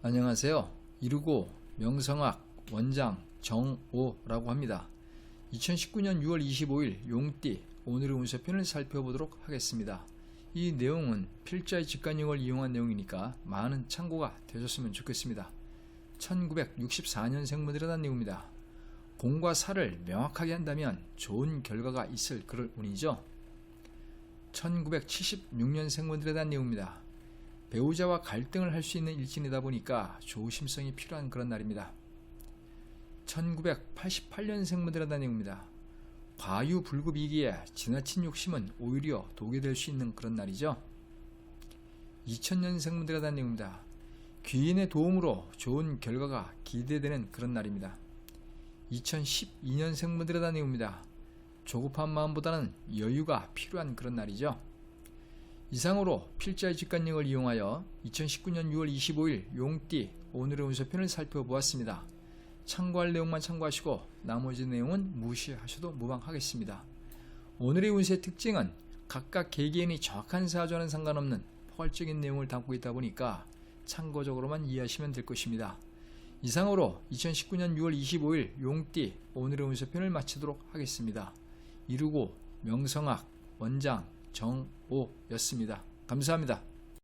안녕하세요. 이르고 명성학 원장 정오라고 합니다. 2019년 6월 25일 용띠 오늘의 운세편을 살펴보도록 하겠습니다. 이 내용은 필자의 직관형을 이용한 내용이니까 많은 참고가 되셨으면 좋겠습니다. 1964년생 분들에 대한 내용입니다. 공과 사를 명확하게 한다면 좋은 결과가 있을 그럴 운이죠. 1976년생 분들에 대한 내용입니다. 배우자와 갈등을 할 수 있는 일진이다 보니까 조심성이 필요한 그런 날입니다. 1988년생분들에 대한 내용입니다. 과유불급이기에 지나친 욕심은 오히려 독이 될 수 있는 그런 날이죠. 2000년생분들에 대한 내용입니다. 귀인의 도움으로 좋은 결과가 기대되는 그런 날입니다. 2012년생분들에 대한 내용입니다. 조급한 마음보다는 여유가 필요한 그런 날이죠. 이상으로 필자의 직관력을 이용하여 2019년 6월 25일 용띠 오늘의 운세편을 살펴보았습니다. 참고할 내용만 참고하시고 나머지 내용은 무시하셔도 무방하겠습니다. 오늘의 운세 특징은 각각 개개인이 정확한 사주와는 상관없는 포괄적인 내용을 담고 있다 보니까 참고적으로만 이해하시면 될 것입니다. 이상으로 2019년 6월 25일 용띠 오늘의 운세편을 마치도록 하겠습니다. 이루고 명성학 원장 정오였습니다. 감사합니다.